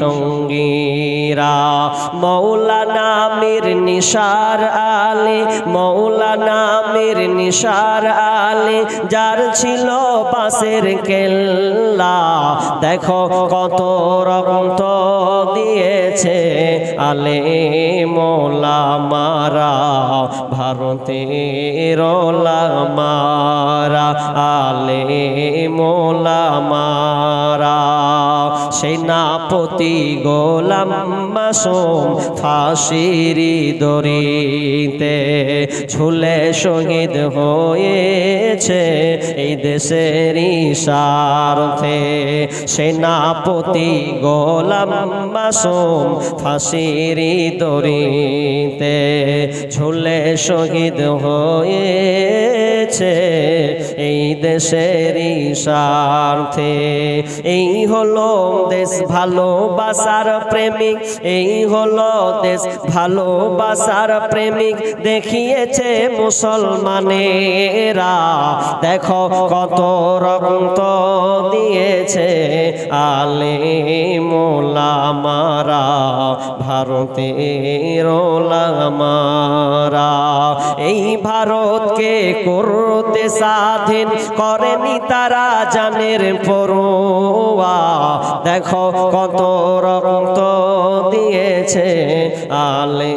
সঙ্গীরা। মৌলানা মীর নিসার আলী, মৌলানা মীর নিসার আলী, যার ছিল পাশের কেল্লা। দেখো কত রক্ত দিয়েছে আলে মৌলা মারা, ভারতের মারা, আলে মোলা মারা। সেনাপতি গোলাম মাসুম ফাঁসিরি দরিতে ঝুলে শহীদ হয়েছে এই দেশেরই স্বার্থে। সেনাপতি গোলাম মাসুম ফাঁসিরি দরিতে ঝুলে শহীদ হয়েছে এই দেশেরই স্বার্থে। এই হলো দেশ ভালোবাসার প্রেমিক। এই হলো দেশ ভালোবাসার প্রেমিক। দেখিয়েছে মুসলমানেরা, দেখো কত রক্ত দিয়েছে আলে মোলা মারা ভারতের মারা এই ভারতকে করতে স্বাধীন করেনি তারা জানের পড়ুয়া দেখো কত রক্ত দিয়েছে আলে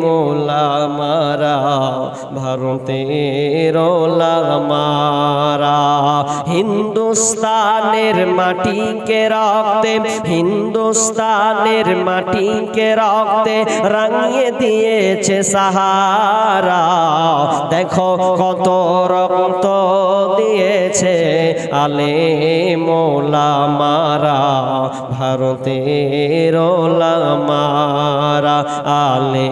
মোলা মারা ভারতের মারা হিন্দুস্তানের মাটিকে রক্তে, হিন্দুস্তানের মাটিকে রক্তে রাঙিয়ে দিয়েছে সাহারা। দেখো কত রক্ত দিয়েছে আলে মোলা মারা ভারতের মারা আলে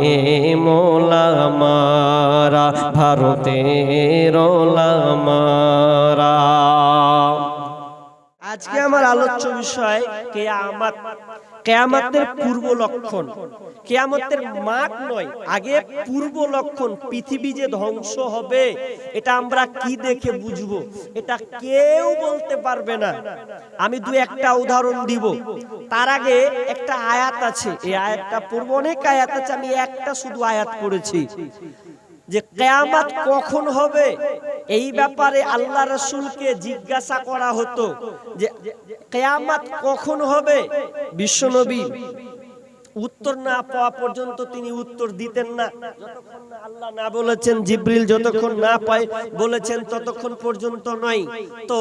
মোলা মারা ভারতের মারা আজকে আমার আলোচ্য বিষয়, কেয়ামত। কেয়ামতের পূর্ব লক্ষণ। কেয়ামতের মাঠ নয় আগে পূর্ব লক্ষণ পৃথিবী যে ধ্বংস হবে এটা আমরা কি দেখে বুঝব? এটা কেউ বলতে পারবে না। আমি দু একটা উদাহরণ দিব। তার আগে একটা আয়াত আছে। এই আয়াতটা পূর্ব অনেক আয়াত আছে আমি একটা শুধু আয়াত করেছি যে কেয়ামত কখন হবে? এই ব্যাপারে আল্লাহ রসুলকে জিজ্ঞাসা করা হতো যে কেয়ামত কখন হবে? বিশ্বনবী উত্তর না পাওয়া পর্যন্ত তিনি উত্তর দিতেন না। আল্লাহ না বলেছেন, জিব্রিল যতক্ষণ না পায়, বলেছেন ততক্ষণ পর্যন্ত নয়। তো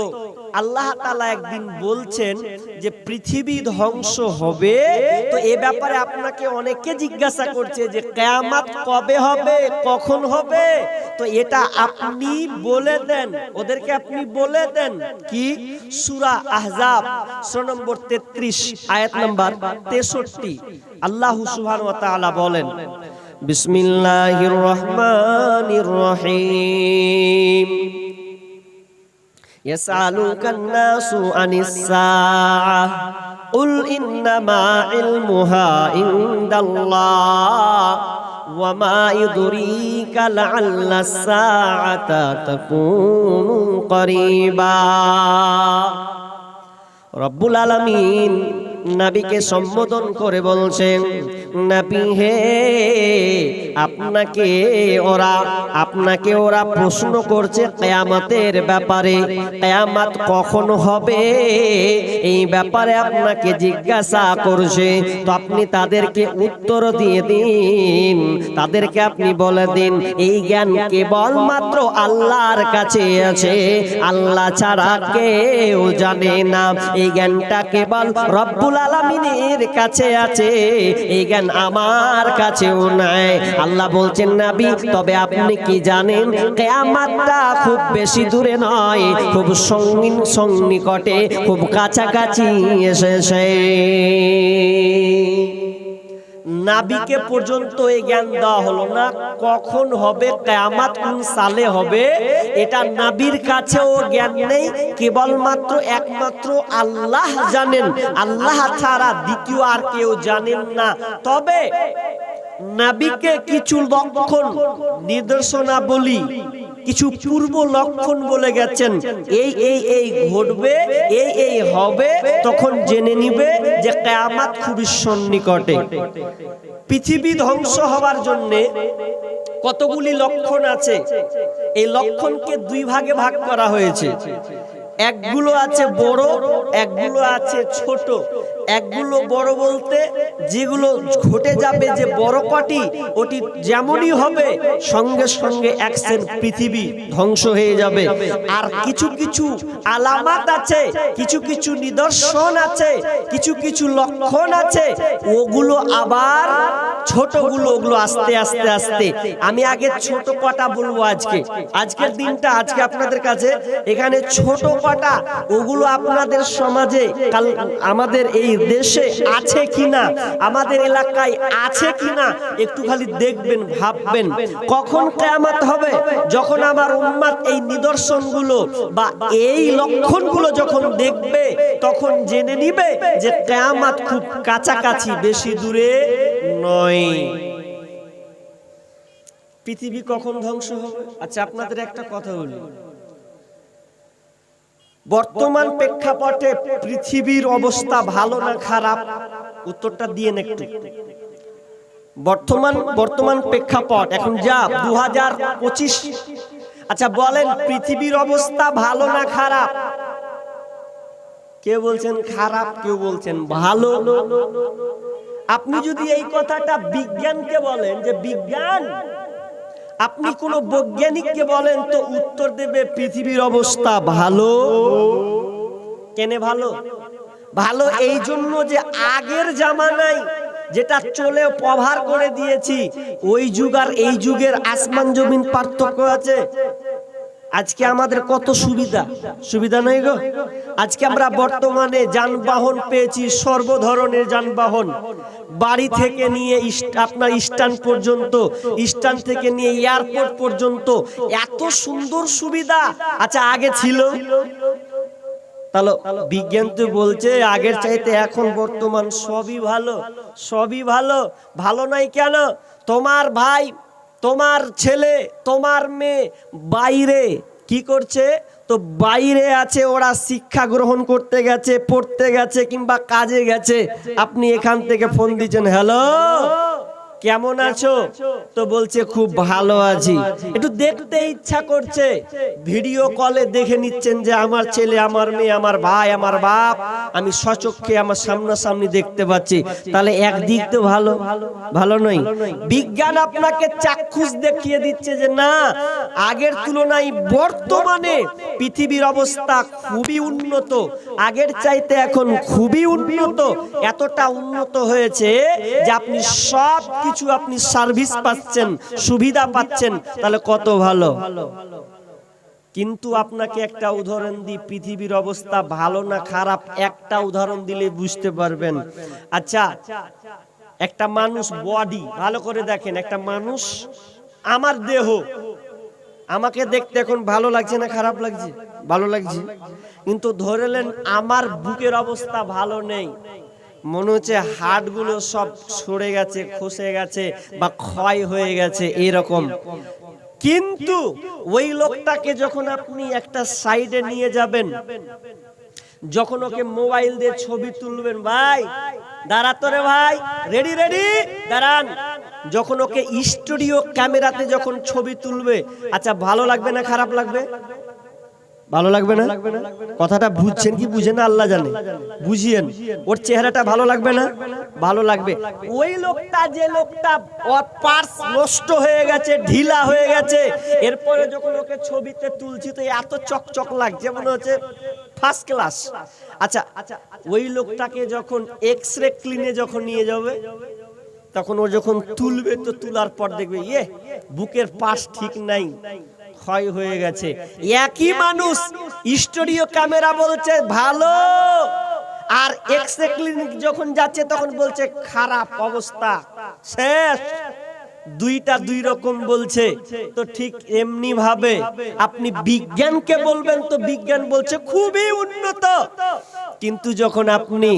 আল্লাহ তালা একদিন বলছেন যে, পৃথিবী ধ্বংস হবে। তো এ ব্যাপারে আপনাকে অনেকে জিজ্ঞাসা করছে যে, কেয়ামাত কবে হবে? কখন হবে? তো এটা আপনি বলে দেন ওদেরকে আপনি বলে দেন কি সুরা আহজাব সূরা নম্বর 33 আয়াত নাম্বার 63 আল্লাহ সুবহানাহু ওয়া তাআলা বলেন বিসমিল্লাহির রহমানির রহিম يسألك الناس عن الساعة قل إنما علمها عند الله وما يدريك لعل الساعة تكون قريبا رب العالمين নাবিকে সম্বোধন করে বলছেন, নাবি হে, আপনাকে ওরা আপনাকে ওরা প্রশ্ন করছে কেয়ামতের ব্যাপারে। কেয়ামত কখন হবে? এই ব্যাপারে আপনাকে জিজ্ঞাসা করছে। তো আপনি তাদেরকে উত্তর দিয়ে দিন। তাদেরকে আপনি বলে দিন, এই জ্ঞান কেবলমাত্র আল্লাহর কাছে আছে। আল্লাহ ছাড়া কেউ জানে না। এই জ্ঞানটা কেবল রব্বুল আলমিনের কাছে আছে। এই জ্ঞান আমার কাছেও নাই। আল্লাহ বলছেন, নাবি, তবে আপনি কি জানেন, কেয়ামাতটা খুব বেশি দূরে নয়। খুব সঙ্গীন সন্নিকটে, খুব কাছাকাছি এসেছে। নাবিকে পর্যন্ত এই জ্ঞান দেওয়া হলো না। কখন হবে? কেয়ামাত কোন সালে হবে? এটা নাবির কাছেও জ্ঞান নেই। কেবলমাত্র একমাত্র আল্লাহ জানেন। আল্লাহ ছাড়া দ্বিতীয় আর কেউ জানেন না। তবে নাবিকে কিছু লক্ষণ নির্দেশনা বলি। কিছু পূর্ব লক্ষণ বলে গেছেন। এই এই এই ঘটবে, এই এই হবে, তখন জেনে নিবে যে কেয়ামাত খুবই সন্নিকটে। পৃথিবী ধ্বংস হওয়ার জন্যে কতগুলি লক্ষণ আছে। এই লক্ষণকে দুই ভাগে ভাগ করা হয়েছে। একগুলো আছে বড়, একগুলো আছে ছোট। একগুলো বড় বলতে, যেগুলো ঘটে যাবে যে বড় কটি, ওটি যেমনই হবে, সঙ্গে সঙ্গে অ্যাকশন পৃথিবী ধ্বংস হয়ে যাবে। আর কিছু কিছু আলামাত আছে, কিছু কিছু নিদর্শন আছে, কিছু কিছু লক্ষণ আছে, ওগুলো আবার ছোটগুলো, ওগুলো আস্তে আস্তে আস্তে। আমি আগে ছোট কটা বলব আজকে। আজকের দিনটা আজকে আপনাদের কাছে, এখানে ছোট কটা, ওগুলো আপনাদের সমাজে, কাল আমাদের এই দেশে আছে কিনা, আমাদের এলাকায় আছে কিনা, একটু খালি দেখবেন, ভাববেন, কখন কেয়ামত হবে? যখন আমার উম্মাত এই নিদর্শনগুলো বা এই লক্ষণগুলো যখন দেখবে, তখন জেনে নিবে যে কেয়ামত খুব কাছাকাছি, বেশি দূরে নয়। পৃথিবী কখন ধ্বংস হবে? আচ্ছা আপনাদের একটা কথা বলি। বর্তমান প্রেক্ষাপটে পৃথিবীর অবস্থা ভালো না খারাপ? উত্তরটা দিয়ে একটু। বর্তমান বর্তমান প্রেক্ষাপট। এখন যা দু হাজার পঁচিশ। আচ্ছা বলেন পৃথিবীর অবস্থা ভালো না খারাপ? কেউ বলছেন খারাপ কেউ বলছেন ভালো। আপনি যদি এই কথাটা বিজ্ঞানকে বলেন যে বিজ্ঞান আপনি কোন বৈজ্ঞানিককে বলেন তো উত্তর দেবে পৃথিবীর অবস্থা ভালো? কেনে ভালো? ভালো এই জন্য যে আগের জামানায় যেটা চলে প্রভার করে দিয়েছি ওই যুগ আর এই যুগের আসমান জমিন পার্থক্য আছে। আজকে আমাদের কত সুবিধা? সুবিধা নাই গো? আজকে আমরা বর্তমানে যানবাহন পেয়েছি সর্ব ধরনের যানবাহন। বাড়ি থেকে নিয়ে আপনার স্ট্যান্ড পর্যন্ত স্ট্যান্ড থেকে নিয়ে এয়ারপোর্ট পর্যন্ত এত সুন্দর সুবিধা। আচ্ছা আগে ছিল? তাহলে বিজ্ঞান তো বলছে, আগের চাইতে এখন বর্তমান সবই ভালো। সবই ভালো। ভালো নাই কেন? তোমার ভাই তোমার ছেলে তোমার মেয়ে বাইরে কি করছে? তো বাইরে আছে ওরা শিক্ষা গ্রহণ করতে গেছে পড়তে গেছে কিংবা কাজে গেছে। আপনি এখান থেকে ফোন দিচ্ছেন হ্যালো কেমন আছো? তো বলছে খুব ভালো আছি। একটু দেখতে ইচ্ছা করছে। ভিডিও কলে দেখে নিচ্ছেন যে আমার ছেলে আমার মেয়ে আমার ভাই আমার বাপ। আমি সচক্ষে আমার সামনাসামনি দেখতে পাচ্ছি। তাহলে একদিক তো ভালো। ভালো নয়। বিজ্ঞান আপনাকে চাক্ষুষ দেখিয়ে দিচ্ছে যে না আগের তুলনায় বর্তমানে পৃথিবীর অবস্থা খুবই উন্নত। আগের চাইতে এখন খুবই উন্নত। এতটা উন্নত হয়েছে যে আপনি সব কিছু আপনি সার্ভিস পাচ্ছেন, সুবিধা পাচ্ছেন, তাহলে কত ভালো। কিন্তু আপনাকে একটা উদাহরণ দিই, পৃথিবীর অবস্থা ভালো না খারাপ, একটা উদাহরণ দিলে বুঝতে পারবেন। আচ্ছা একটা মানুষ বডি ভালো করে দেখেন, একটা মানুষ আমার দেহ, আমাকে দেখতে এখন ভালো লাগছে না খারাপ লাগছে? ভালো লাগছে। কিন্তু ধরেলেন আমার বুকের অবস্থা ভালো নেই। মনে হচ্ছে হাড়গুলো সব সরে গেছে, খসে গেছে বা ক্ষয় হয়ে গেছে এরকম। কিন্তু ওই লোকটাকে যখন আপনি একটা সাইডে নিয়ে যাবেন, যখন ওকে মোবাইল দিয়ে ছবি তুলবেন, ভাই দাঁড়াতো রে ভাই রেডি রেডি দাঁড়ান। যখন ওকে স্টুডিও ক্যামেরাতে যখন ছবি তুলবে আচ্ছা ভালো লাগবে না, খারাপ লাগবে? ভালো লাগবে না? কথাটা বুঝছেন কি বুঝেন আল্লাহ জানে। বুঝিয়েন। ওর চেহারাটা ভালো লাগবে না? ভালো লাগবে। ওই লোকটা যে লোকটা পার্স নষ্ট হয়ে গেছে, ঢিলা হয়ে গেছে, এরপরে যখন ওকে ছবিতে তুলছি, তো এত চকচক লাগছে, মনে হচ্ছে ফার্স্ট ক্লাস আচ্ছা আচ্ছা ওই লোকটাকে যখন এক্স রে ক্লিনে যখন নিয়ে যাবে, তখন ও যখন তুলবে, তো তোলার পর দেখবে ইয়ে বুকের পাশ ঠিক নাই। ক্ষয় হয়ে গেছে। একই মানুষ স্টুডিও ক্যামেরা বলছে ভালো। আর এক্সরে ক্লিনিক যখন যাচ্ছে তখন বলছে খারাপ অবস্থা। শেষ। দুইটা দুই রকম বলছে। তো ঠিক এমনি ভাবে আপনি বিজ্ঞানকে বলবেন তো বিজ্ঞান বলছে খুবই উন্নত। কিন্তু যখন আপনি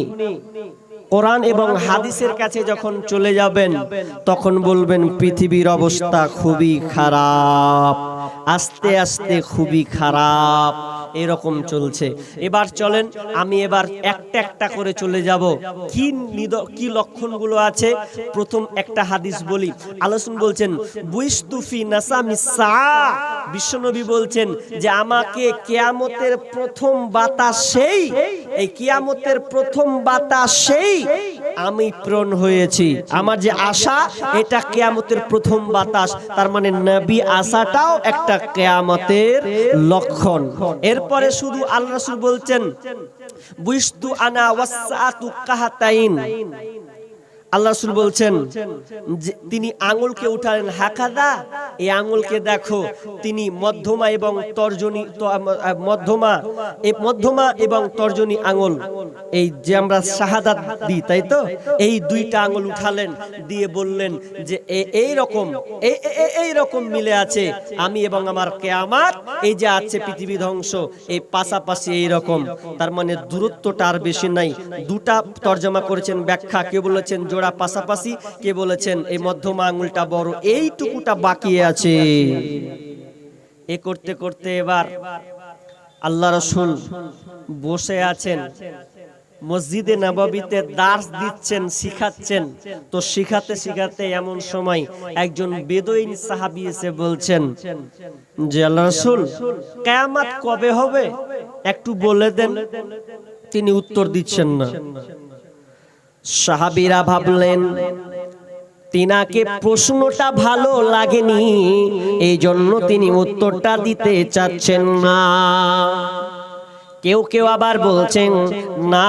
কোরআন এবং হাদিসের কাছে যখন চলে যাবেন তখন বলবেন পৃথিবীর অবস্থা খুবই খারাপ আস্তে আস্তে খুবই খারাপ এরকম চলছে। এবার চলেন আমি এবার একটা একটা করে চলে যাব। কি নিদ- কি লক্ষণগুলো আছে? প্রথম একটা হাদিস বলি। আলোচন বলছেন বুইস্তুফি নাসামি সা বিশ্বনবী বলছেন যে আমাকে কেয়ামতের প্রথম বাতাস সেই এই কিয়ামতের প্রথম বাতাসেই আমি প্রণ হয়েছি। আমার যে আশা, এটা কেয়ামতের প্রথম বাতাস। তার মানে নবী আশাটাও একটা কেয়ামতের লক্ষণ। এরপরে শুধু আল্লাহ বলছেন বুঝতু আনা ওয়াসাতু কাহাতাইন। আল্লাহ রাসূল বলছেন যে তিনি আঙুলকে উঠালেন হাকাদা এই আঙুলকে দেখো তিনি মধ্যমা এবং তর্জনী মধ্যমা এই মধ্যমা এবং তর্জনী আঙুল। এই যে আমরা শাহাদাত দিই তাই তো? এই দুইটা আঙুল উঠালেন দিয়ে বললেন যে এই রকম এই- এই- রকম মিলে আছে আমি এবং আমার কেয়ামাত এই যে আছে পৃথিবী ধ্বংস এই পাশাপাশি এই রকম। তার মানে দূরত্বটা আর বেশি নাই। দুটা তর্জমা করেছেন ব্যাখ্যা কে বলেছেন জোড়া পাশাপাশি কে বলেছেন, এই মধ্যমা আঙুলটা বড়, এইটুকুটা বাকি আছে। এ করতে করতে এবার আল্লাহ রসুল বসে আছেন, মসজিদে নবাবিতে দাস দিচ্ছেন, শিখাচ্ছেন। তো শিখাতে শিখাতে এমন সময় একজন বেদইন সাহাবি এসে বলছেন, যে আল্লাহ রসুল, কেয়ামাত কবে হবে? একটু বলে দেন। তিনি উত্তর দিচ্ছেন না। সাহাবিরা ভাবলেন তিনাকে প্রশ্নটা ভালো লাগেনি এই জন্য তিনি উত্তরটা দিতে চাচ্ছেন না। কেউ কেউ আবার বলছেন, না,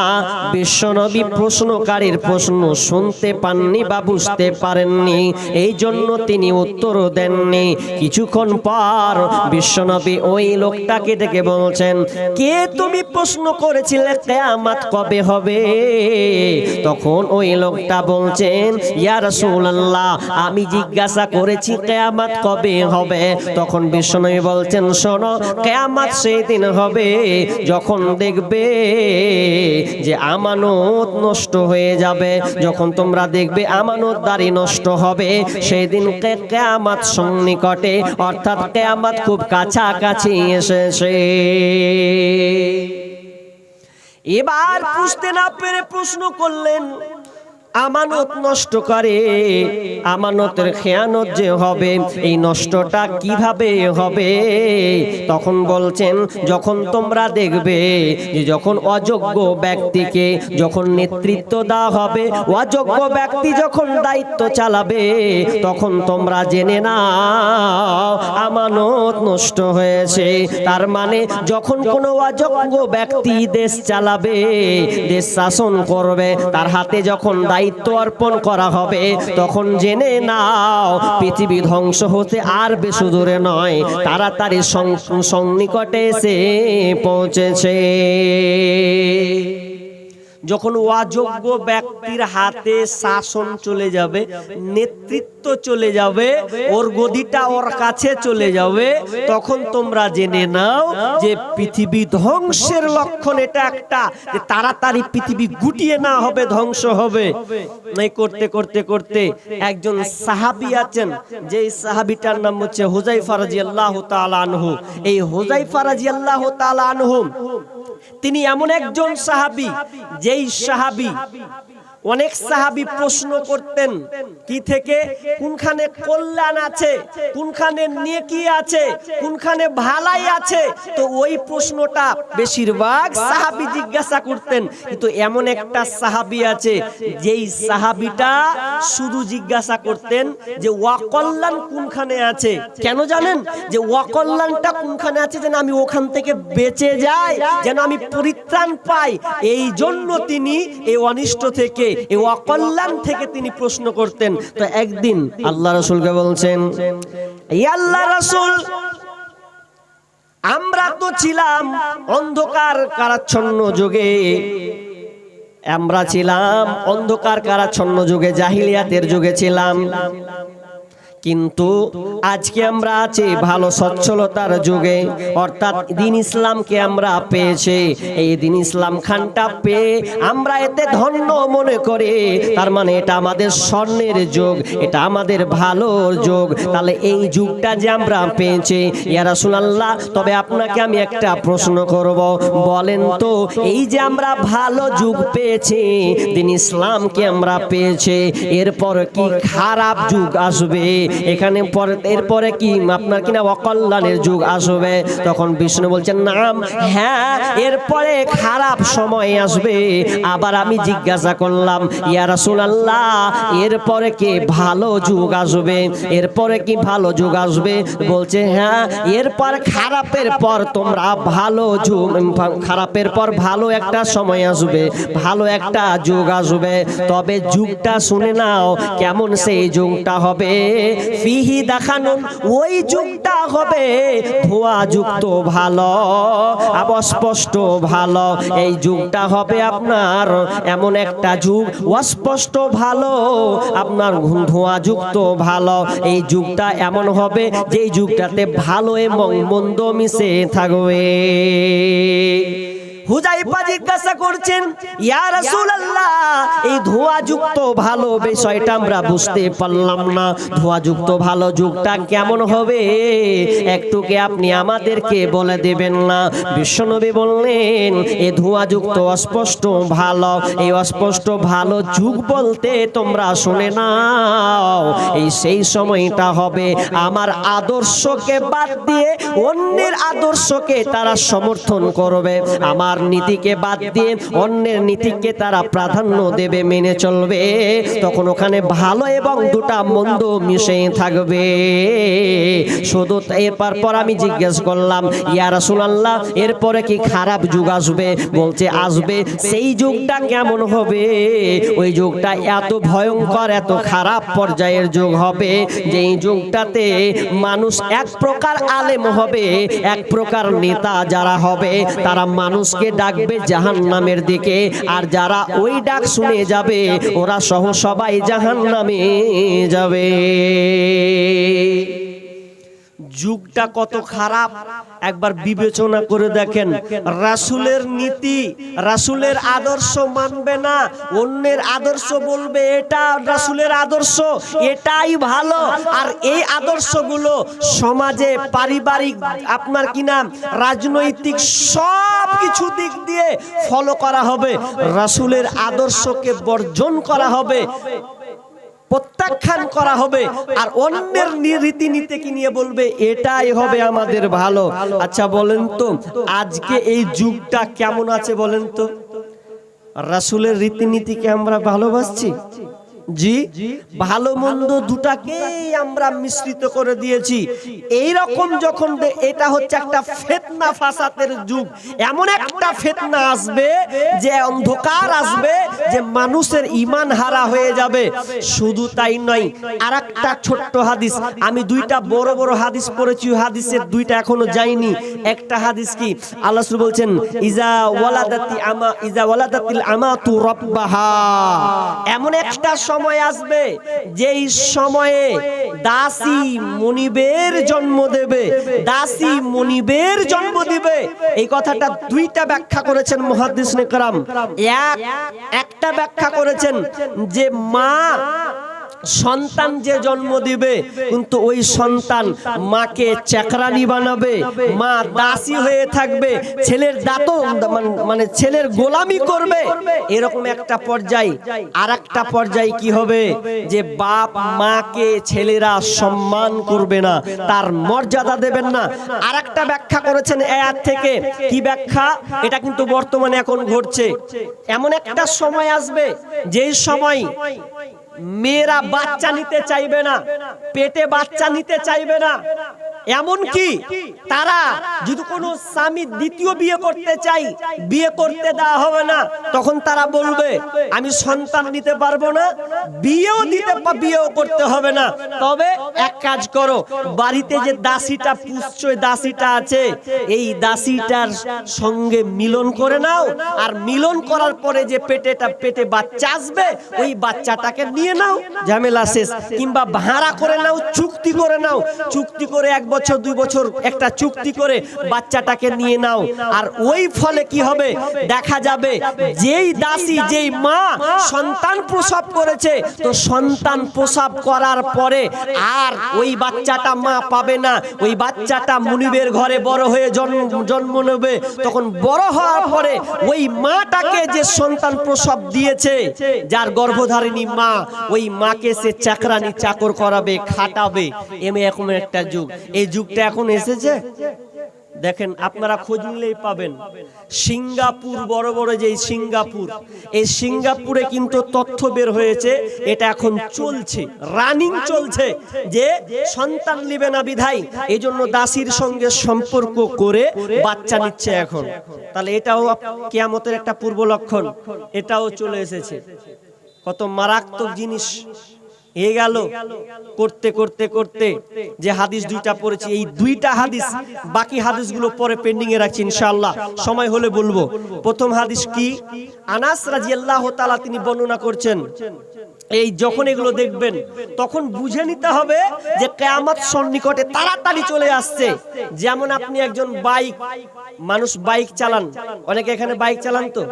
বিশ্বনবী প্রশ্নকারীর প্রশ্ন শুনতে পাননি বা বুঝতে পারেননি। এই জন্য তিনি উত্তরও দেননি। কিছুক্ষণ পর বিশ্বনবী ওই লোকটাকে ডেকে বলছেন, কে তুমি প্রশ্ন করেছিলে কেয়ামাত কবে হবে? তখন ওই লোকটা বলছেন, ইয়া রাসূলুল্লাহ, আমি জিজ্ঞাসা করেছি কেয়ামাত কবে হবে? তখন বিশ্বনবী বলছেন, শোনো, কেয়ামাত সেই দিন হবে যখন দেখবে যে আমানত নষ্ট হয়ে যাবে, যখন তোমরা দেখবে আমানত দাড়ি নষ্ট হবে সেই দিন কেয়ামাত সন্নিকটে, অর্থাৎ কেয়ামাত খুব কাছাকাছি এসেছে। এবার বুঝতে না পেরে প্রশ্ন করলেন আমানত নষ্ট করে। আমানতের খেয়ানত যে হবে, এই নষ্টটা কীভাবে হবে? তখন বলছেন, যখন তোমরা দেখবে যে যখন অযোগ্য ব্যক্তিকে যখন নেতৃত্ব দেওয়া হবে, অযোগ্য ব্যক্তি যখন দায়িত্ব চালাবে, তখন তোমরা জেনে না আমানত নষ্ট হয়েছে। তার মানে যখন কোনো অযোগ্য ব্যক্তি দেশ চালাবে, দেশ শাসন করবে, তার হাতে যখন দায়িত্ব অর্পণ করা হবে। তখন জেনে নাও, পৃথিবী ধ্বংস হতে আর বেশি দূরে নয়। তাড়াতাড়ি সং- সন্নিকটে এসে পৌঁছেছে। যখন অযোগ্য ব্যক্তির হাতে শাসন চলে যাবে, নেতৃত্ব চলে যাবে, ওর গদিটা ওর কাছে চলে যাবে, তখন তোমরা জেনে নাও যে পৃথিবী ধ্বংসের লক্ষণ এটা একটা, যে তাড়াতাড়ি পৃথিবী গুটিয়ে না হবে, ধ্বংস হবে। এই করতে করতে করতে একজন সাহাবি আছেন যে সাহাবিটার নাম হচ্ছে হুজাইফা রাদিয়াল্লাহু তাআলা আনহু। এই হুজাইফা রাদিয়াল্লাহু তাআলা আনহু, তিনি এমন একজন সাহাবি, যেই সাহাবি অনেক সাহাবি প্রশ্ন করতেন কি থেকে? কোনখানে কল্যাণ আছে? কোনখানে নেকি আছে? কোনখানে ভালাই আছে? তো ওই প্রশ্নটা বেশিরভাগ সাহাবি জিজ্ঞাসা করতেন। কিন্তু এমন একটা সাহাবি আছে যেই সাহাবিটা শুধু জিজ্ঞাসা করতেন যে ওয়াকল্যাণ কোনখানে আছে? কেন জানেন? যে ওয়াকল্যাণটা কোনখানে আছে যেন আমি ওখান থেকে বেঁচে যাই যেন আমি পরিত্রাণ পাই। এই জন্য তিনি এই অনিষ্ট থেকে এই অকল্যাণ থেকে তিনি প্রশ্ন করতেন, তো একদিন আল্লাহ রসুলকে বলছেন আল্লাহ রসুল, আমরা তো ছিলাম অন্ধকার কারাচ্ছন্ন যুগে। আমরা ছিলাম অন্ধকার কারাচ্ছন্ন যুগে, জাহিলিয়াতের যুগে ছিলাম। কিন্তু আজকে আমরা আছি ভালো সচ্ছলতার যুগে, অর্থাৎ দিন ইসলামকে আমরা পেয়েছি। এই দিন ইসলাম খানটা পেয়ে আমরা এতে ধন্য মনে করে। তার মানে এটা আমাদের স্বর্ণের যুগ, এটা আমাদের ভালোর যুগ। তাহলে এই যুগটা যে আমরা পেয়েছি ইয়ারা সুনাল্লাহ তবে আপনাকে আমি একটা প্রশ্ন করব। বলেন তো, এই যে আমরা ভালো যুগ পেয়েছি, দিন ইসলামকে আমরা পেয়েছি, এরপর কি খারাপ যুগ আসবে? এখানে পরে এরপরে কি? আপনার কিনা অকল্যাণের যুগ আসবে। তখন বিষ্ণু বলছেন, নাম হ্যাঁ এরপরে খারাপ সময় আসবে। আবার আমি জিজ্ঞাসা করলাম, ইয়া রাসূলুল্লাহ, এরপরে কি ভালো যুগ আসবে? এরপরে কি ভালো যুগ আসবে? বলছে হ্যাঁ এরপর খারাপের পর তোমরা ভালো যুগ, খারাপের পর ভালো একটা সময় আসবে, ভালো একটা যুগ আসবে। তবে যুগটা শুনে নাও, কেমন সেই যুগটা হবে? ফিহি দেখানো, ওই যুগটা হবে ধোয়া যুক্ত ভালো অস্পষ্ট ভালো। এই যুগটা হবে আপনার এমন একটা যুগ, অস্পষ্ট ভালো, আপনার ধোঁয়া যুক্ত ভালো। এই যুগটা এমন হবে যে যুগটাতে ভালো এবং মন্দ মিশে থাকবে। হুজাইফা জিজ্ঞাসা করছেন, ইয়া রাসূলুল্লাহ, এই ধোঁয়াযুক্ত ভালো বিষয়টা আমরা বুঝতে পারলাম না। ধোঁয়াযুক্ত ভালো যুগটা কেমন হবে? একটুকে আপনি আমাদেরকে বলে দেবেন না? বিশ্বনবী বললেন এই ধোঁয়াযুক্ত অস্পষ্ট ভালো, এই অস্পষ্ট ভালো যুগ বলতে তোমরা শুনে নাও। এই সেই সময়টা হবে, আমার আদর্শকে বাদ দিয়ে অন্যের আদর্শকে তারা সমর্থন করবে। আমার নীতিকে বাদ দিয়ে অন্যের নীতিকে তারা প্রাধান্য দেবে, মেনে চলবে। তখন ওখানে ভালো এবং দুটা মন্দ মিশে থাকবে। শুধু এরপর পর আমি জিজ্ঞেস করলাম, ইয়া রাসূলুল্লাহ, এরপরে কি খারাপ যুগ আসবে? বলছে, আসবে। সেই যুগটা কেমন হবে? ওই যুগটা এত ভয়ঙ্কর, এত খারাপ পর্যায়ের যুগ হবে, যেই যুগটাতে মানুষ এক প্রকার আলেম হবে, এক প্রকার নেতা যারা হবে, তারা মানুষকে ডাকবে জাহান নামের দিকে। আর যারা ওই ডাক শুনে যাবে, ওরা সহ সবাই জাহান নামে যাবে। যুগটা কত খারাপ? একবার বিবেচনা করে দেখেন, রাসুলের নীতি, রাসুলের আদর্শ মানবে না, অন্যের আদর্শ বলবে, এটা রাসুলের আদর্শ, এটাই ভালো। আর এই আদর্শগুলো সমাজে, পারিবারিক, আপনার কি নাম? রাজনৈতিক সব কিছু দিক দিয়ে ফলো করা হবে। রাসুলের আদর্শকে বর্জন করা হবে। প্রত্যাখ্যান করা হবে আর অন্যের রীতিনীতি কি নিয়ে বলবে? এটাই হবে আমাদের ভালো। আচ্ছা বলেন তো আজকে এই যুগটা কেমন আছে বলেন তো? রাসুলের রীতিনীতিকে আমরা ভালোবাসছি? জি ভালো মন্দ দুটাকেই আমরা মিশ্রিত করে দিয়েছি। এই রকম যখন এটা হচ্ছে একটা ফেতনা ফাসাতের যুগ। এমন একটা ফেতনা আসবে যে অন্ধকার আসবে যে মানুষের ইমান হারা হয়ে যাবে। শুধু তাই নয় আর একটা ছোট্ট হাদিস। আমি দুইটা বড় বড় হাদিস পড়েছি। হাদিসের দুইটা এখনও যাইনি একটা হাদিস কি? আল্লাহ বলছেন ইজা ওয়ালাদাতি আমা ইজা ওয়ালাদাতিল আমাতু রাব্বাহা। এমন একটা সময় আসবে, যেই সময়ে দাসী মনিবের জন্ম দেবে, দাসী মনিবের জন্ম দিবে। এই কথাটা দুইটা ব্যাখ্যা করেছেন মহাদিস নেকরাম এক, একটা ব্যাখ্যা করেছেন যে মা সন্তান যে জন্ম দিবে, কিন্তু ওই সন্তান মাকে চাকরানি বানাবে, মা দাসী হয়ে থাকবে, ছেলের দাঁত মানে ছেলের গোলামি করবে। এরকম একটা পর্যায়। আর একটা পর্যায় কি হবে? যে বাপ মাকে ছেলেরা সম্মান করবে না, তার মর্যাদা দেবেন না। আর একটা ব্যাখ্যা করেছেন এর থেকে। কি ব্যাখ্যা? এটা কিন্তু বর্তমানে এখন ঘটছে। এমন একটা সময় আসবে, যেই সময় মেয়েরা বাচ্চা নিতে চাইবে না, পেটে বাচ্চা নিতে চাইবে না। এমন কি তারা যদি কোনো স্বামী দ্বিতীয় বিয়ে করতে চাই, বিয়ে করতে দেওয়া হবে না, তখন তারা বলবে, আমি সন্তান নিতে পারব না, বিয়েও দিতে বিয়েও করতে হবে না। তবে এক কাজ করো, বাড়িতে যে দাসীটা ওই দাসীটা আছে, এই দাসীটার সঙ্গে মিলন করে নাও, আর মিলন করার পরে যে পেটেটা, পেটে বাচ্চা আসবে, ওই বাচ্চাটাকে নিয়ে নাও, ঝামেলা শেষ। কিংবা ভাড়া করে নাও, চুক্তি করে নাও। চুক্তি করে এক বছর, দুই বছর একটা চুক্তি করে বাচ্চাটাকে নিয়ে নাও। আর ওই ফলে কি হবে? দেখা যাবে যেই দাসী, যেই মা সন্তান প্রসব করেছে, তো সন্তান প্রসব করার পরে আর ওই বাচ্চাটা মা পাবে না। ওই বাচ্চাটা মুনিবের ঘরে বড় হয়ে জন্ম জন্ম নেবে। তখন বড় হওয়ার পরে ওই মাটাকে যে সন্তান প্রসব দিয়েছে, যার গর্ভধারিণী মা ওই মাকে সে চাকরানি চাকর করাবে, খাটাবে। এমন এরকম একটা যুগ। এই যুগটা এখন এসেছে? দেখেন, আপনারা খোঁজ নিলেই পাবেন। সিঙ্গাপুর, বড় বড় যে সিঙ্গাপুর, এই সিঙ্গাপুরে কিন্তু তথ্য বের হয়েছে, এটা এখন চলছে, রানিং চলছে, যে সন্তান নিবে না বিধাই এই জন্য দাসীর সঙ্গে সম্পর্ক করে বাচ্চা নিচ্ছে এখন। তাহলে এটাও কেয়ামতের একটা পূর্ব লক্ষণ, এটাও চলে এসেছে। কত মারাত্মক জিনিস। এ গেল। করতে করতে করতে যে হাদিস দুইটা পড়েছি, এই দুইটা হাদিস, বাকি হাদিসগুলো পরে পেন্ডিং এ রাখছি ইনশাআল্লাহ। সময় হলে বলব। প্রথম হাদিস কি? আনাস রাদিয়াল্লাহু তাআলা তিনি বর্ণনা করছেন, এই যখন এগুলো দেখবেন, তখন বুঝে নিতে হবে যে কেয়ামত সন্নিকটে তাড়াতাড়ি চলে আসছে। যেমন আপনি একজন বাইক, মানুষ বাইক চালান। অনেকে এখানে বাইক চালান তো?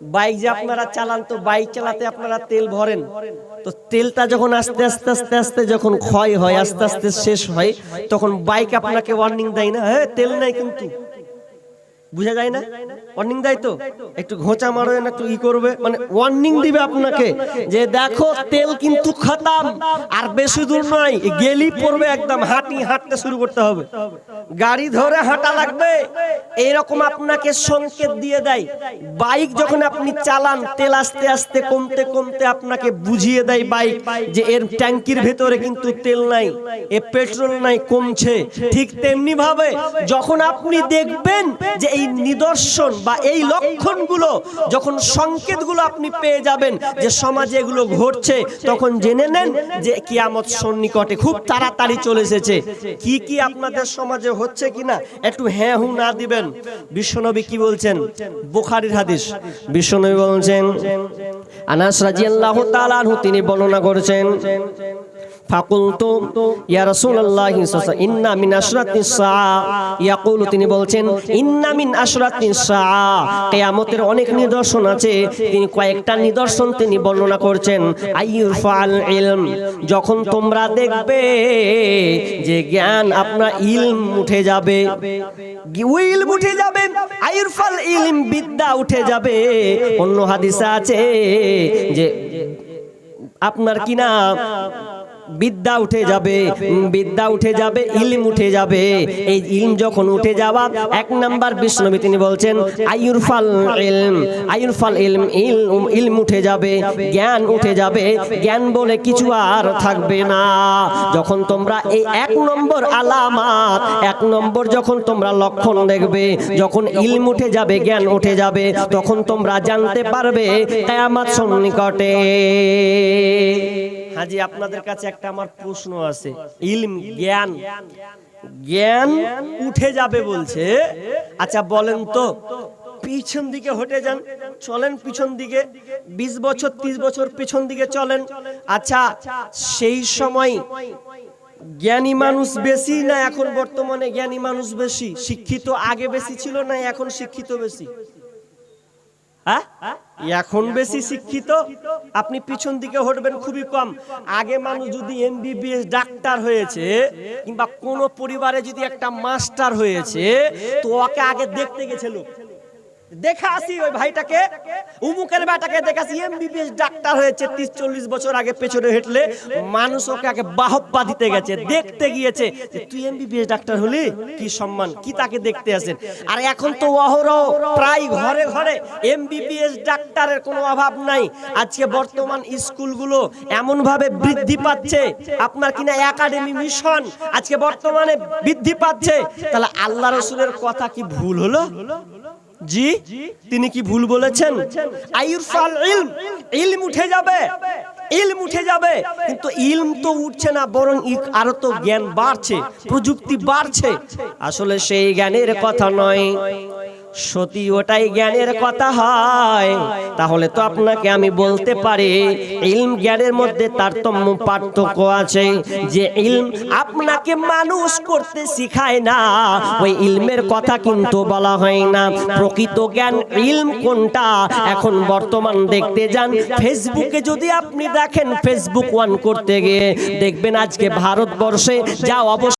বাইক যে আপনারা চালান তো বাইক চালাতে আপনারা তেল ভরেন। তো তেলটা যখন আস্তে আস্তে আস্তে আস্তে যখন ক্ষয় হয়, আস্তে আস্তে শেষ হয়, তখন বাইক আপনাকে ওয়ার্নিং দেয় না হ্যাঁ তেল নাই কিন্তু। বুঝা যায় না? ওয়ার্নিং দেয় তো? একটু ঘোঁচা মারো না, একটু ই করবে। মানে ওয়ার্নিং দিবে আপনাকে যে দেখো, তেল কিন্তু খতম। আর বেশি দূর নয় গেলি পড়বে একদম, হাঁটি হাঁটতে শুরু করতে হবে। গাড়ি ধরে হাঁটা লাগবে। এইরকম আপনাকে সংকেত দিয়ে দেয়। বাইক যখন আপনি চালান, তেল আস্তে আস্তে কমতে কমতে আপনাকে বুঝিয়ে দেয় বাইক যে এর ট্যাঙ্কির ভেতরে কিন্তু তেল নাই, এ পেট্রোল নাই, কমছে। ঠিক তেমনি ভাবে যখন আপনি দেখবেন যে এই নিদর্শন বা এই লক্ষণগুলো, যখন সংকেতগুলো আপনি পেয়ে যাবেন যে সমাজে এগুলো ঘটছে, তখন জেনে নেন যে কিয়ামত সন্নিকটে খুব তাড়াতাড়ি চলে এসেছে। কি কি আপনাদের সমাজে হচ্ছে কিনা, একটু হ্যাঁ হু না দিবেন। বিশ্বনবী কি বলছেন? বুখারীর হাদিস। বিশ্বনবী বলছেন, আনাস রাদিয়াল্লাহু তাআলা তিনি বর্ণনা করেছেন ফাকুলতু, ইয়া রাসূলুল্লাহি ইন্না মিন আশরাতিস সাআ ইয়াকুলু, তিনি বলছেন, ইন্না মিন আশরাতিস সাআ কিয়ামতের অনেক নিদর্শন আছে, তিনি কয়েকটা নিদর্শন তিনি বর্ণনা করছেন। আইয়ুরফাল ইলম, যখন তোমরা দেখবে যে জ্ঞান আপনার ইলম উঠে যাবে। উইল উঠে যাবে আইয়ুরফাল ইলম, বিদ্যা উঠে যাবে। অন্য হাদিসে আছে যে আপনার কি না বিদ্যা উঠে যাবে বিদ্যা উঠে যাবে, ইলম উঠে যাবে। এই ইলম যখন উঠে যাওয়া, এক নাম্বার বিষ্ণবী তিনি বলছেন আয়ুরফাল ইলম আয়ুরফাল ইলম ইলম ইলম উঠে যাবে, জ্ঞান উঠে যাবে। জ্ঞান বলে কিছু আর থাকবে না। যখন তোমরা এই এক নম্বর আলামাত, এক নম্বর যখন তোমরা লক্ষণ দেখবে, যখন ইলম উঠে যাবে, জ্ঞান উঠে যাবে, তখন তোমরা জানতে পারবে, কেয়ামত সন্নিকটে। হাজি, আপনাদের কাছে একটা আমার প্রশ্ন আছে। ইলম, জ্ঞান। জ্ঞান উঠে যাবে বলছে। আচ্ছা বলেন তো, পিছন দিকে হটে যান, চলেন পিছন দিকে। ২০ বছর ৩০ বছর পিছন দিকে চলেন। আচ্ছা সেই সময় জ্ঞানী মানুষ বেশি না, এখন বর্তমানে জ্ঞানী মানুষ বেশি? শিক্ষিত আগে বেশি ছিল না, এখন শিক্ষিত বেশি? হ্যাঁ? এখন বেশি শিক্ষিত, আপনি পিছন দিকে হটবেন খুবই কম। আগে মানুষ যদি এমবিবিএস ডাক্তার হয়েছে কিংবা কোনো পরিবারে যদি একটা মাস্টার হয়েছে, তো ওকে আগে দেখতে গেছে লোক। দেখা আসি ওই ভাইটাকে। উমুকের বেটাকে দেখাছি এমবিবিএস ডাক্তার হয়েছে, তিরিশ চল্লিশ বছর আগে পেছনে হেঁটলে। মানুষ ওকে বাহব্বা দিতে গেছে, দেখতে গিয়েছে। তুই এমবিবিএস ডাক্তার হলি? কি সম্মান, কি তাকে দেখতে আর এখন তো অহরহ, প্রায় ঘরে ঘরে এমবিবিএস ডাক্তারের কোনো অভাব নাই। আজকে বর্তমান স্কুলগুলো এমন ভাবে বৃদ্ধি পাচ্ছে। আপনার কিনা একাডেমি মিশন আজকে বর্তমানে বৃদ্ধি পাচ্ছে? তাহলে আল্লাহ রসুলের কথা কি ভুল হলো? জি, তিনি কি ভুল বলেছেন? আইরফাল ইলম ইলম উঠে যাবে, ইলম উঠে যাবে। কিন্তু ইলম তো উঠছে না, বরং আরও তো জ্ঞান বাড়ছে, প্রযুক্তি বাড়ছে। আসলে সেই জ্ঞানের কথা নয়। সতী, ওটাই জ্ঞানের কথা হয়। তাহলে তো আপনাকে আমি বলতে পারি, ইলম জ্ঞানের মধ্যে তারতম্য পার্থক্য আছে। যে ইলম আপনাকে মানুষ করতে শিখায় না, ওই ইলমের কথা কিন্তু বলা হয় না। প্রকৃত জ্ঞান ইলম কোনটা? এখন বর্তমান দেখতে যান, ফেসবুকে যদি আপনি দেখেন, ফেসবুক ওয়ান করতে গিয়ে দেখবেন আজকে ভারতবর্ষে যা অবস্থা